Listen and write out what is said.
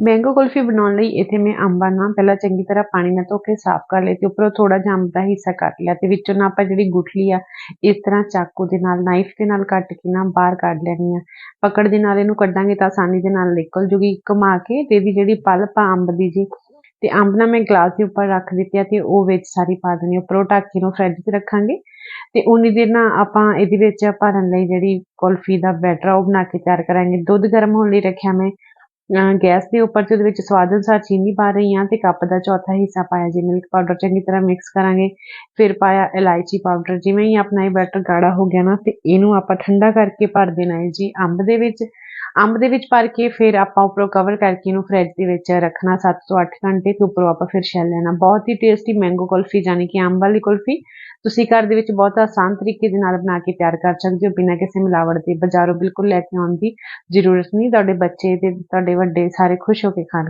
Mango kulfi ਬਣਾਉਣ ਲਈ ਇੱਥੇ ਮੈਂ ਅੰਬਾਂ ਨਾਲ ਪਹਿਲਾਂ ਚੰਗੀ ਤਰ੍ਹਾਂ ਪਾਣੀ ਨਾਲ ਧੋ ਕੇ ਸਾਫ਼ ਕਰ ਲਏ ਤੇ ਉੱਪਰੋਂ ਥੋੜਾ ਜਿਹਾ ਅੰਬ ਦਾ ਹਿੱਸਾ ਕੱਟ ਲਿਆ ਤੇ ਵਿੱਚੋਂ ਨਾ ਆਪਾਂ ਜਿਹੜੀ ਗੁਠਲੀ ਆ, ਇਸ ਤਰ੍ਹਾਂ ਚਾਕੂ ਦੇ ਨਾਲ ਨਾਈਫ ਦੇ ਨਾਲ ਕੱਟ ਕੇ ਨਾ ਬਾਹਰ ਕੱਢ ਲੈਣੀ ਆ। ਪਕੜ ਦੇ ਨਾਲ ਇਹਨੂੰ ਕੱਢਾਂਗੇ ਤਾਂ ਆਸਾਨੀ ਦੇ ਨਾਲ ਨਿਕਲ ਜੂਗੀ ਘੁਮਾ ਕੇ ਤੇ ਇਹਦੀ ਜਿਹੜੀ ਪਲਪ ਆ ਅੰਬ ਦੀ ਜੀ, ਤੇ ਅੰਬ ਨਾ ਮੈਂ ਗਲਾਸ ਦੇ ਉੱਪਰ ਰੱਖ ਦਿੱਤੀ ਆ ਤੇ ਉਹ ਵਿੱਚ ਸਾਰੀ ਪਾ ਦੇਣੀ ਉੱਪਰੋਂ ਢੱਕ ਕੇ ਨੂੰ ਫਰਿੱਜ 'ਚ ਰੱਖਾਂਗੇ ਤੇ ਉਨੀ ਦੇਰ ਨਾ ਆਪਾਂ ਇਹਦੇ ਵਿੱਚ ਭਰਨ ਲਈ ਜਿਹੜੀ ਕੁਲਫੀ ਦਾ ਬੈਟਰ ਆ ਉਹ ਬਣਾ ਕੇ ਤਿਆਰ ਕਰਾਂਗੇ। ਦੁੱਧ ਗਰਮ ਹੋਣ ਲਈ ਰੱਖਿਆ ਮੈਂ ਗੈਸ ਦੇ ਉੱਪਰ ਤੇ ਉਹਦੇ ਵਿੱਚ ਸਵਾਦ ਅਨੁਸਾਰ ਚੀਨੀ ਪਾ ਰਹੀ ਹਾਂ ਤੇ ਕੱਪ ਦਾ ਚੌਥਾ ਹਿੱਸਾ ਪਾਇਆ ਜੀ ਮਿਲਕ ਪਾਊਡਰ ਚੰਗੀ ਤਰ੍ਹਾਂ ਮਿਕਸ ਕਰਾਂਗੇ, ਫਿਰ ਪਾਇਆ ਇਲਾਇਚੀ ਪਾਊਡਰ ਜਿਵੇਂ ਹੀ ਆਪਣਾ ਇਹ ਬੈਟਰ ਗਾੜਾ ਹੋ ਗਿਆ ਨਾ ਤੇ ਇਹਨੂੰ ਆਪਾਂ ਠੰਡਾ ਕਰਕੇ ਭਰ ਦੇਣਾ ਹੈ ਜੀ ਅੰਬ ਦੇ ਵਿੱਚ। ਅੰਬ ਦੇ ਵਿੱਚ ਭਰ ਕੇ ਫਿਰ ਆਪਾਂ ਉੱਪਰੋਂ ਕਵਰ ਕਰਕੇ ਇਹਨੂੰ ਫ੍ਰਿਜ ਦੇ ਵਿੱਚ ਰੱਖਣਾ 7 ਤੋਂ 8 ਘੰਟੇ ਤੇ ਉੱਪਰੋਂ ਆਪਾਂ ਫਿਰ ਛਿੱਲ ਲੈਣਾ। ਬਹੁਤ ਹੀ ਟੇਸਟੀ ਮੈਂਗੋ ਕੁਲਫੀ ਜਾਨੀ ਕਿ ਅੰਬ ਵਾਲੀ ਕੁਲਫੀ। ਤੁਸੀਂ ਘਰ ਦੇ ਵਿੱਚ ਬਹੁਤ ਆਸਾਨ ਤਰੀਕੇ ਦੇ ਨਾਲ ਬਣਾ ਕੇ ਤਿਆਰ ਕਰ ਸਕਦੇ ਹੋ ਬਿਨਾਂ ਕਿਸੇ ਮਿਲਾਵਟ ਦੇ। ਬਾਜ਼ਾਰੋਂ ਬਿਲਕੁਲ ਲੈ ਕੇ ਆਉਣ ਦੀ ਜ਼ਰੂਰਤ ਨਹੀਂ। ਤੁਹਾਡੇ ਬੱਚੇ ਤੇ ਤੁਹਾਡੇ ਵੱਡੇ ਸਾਰੇ ਖੁਸ਼ ਹੋ ਕੇ ਖਾਣ।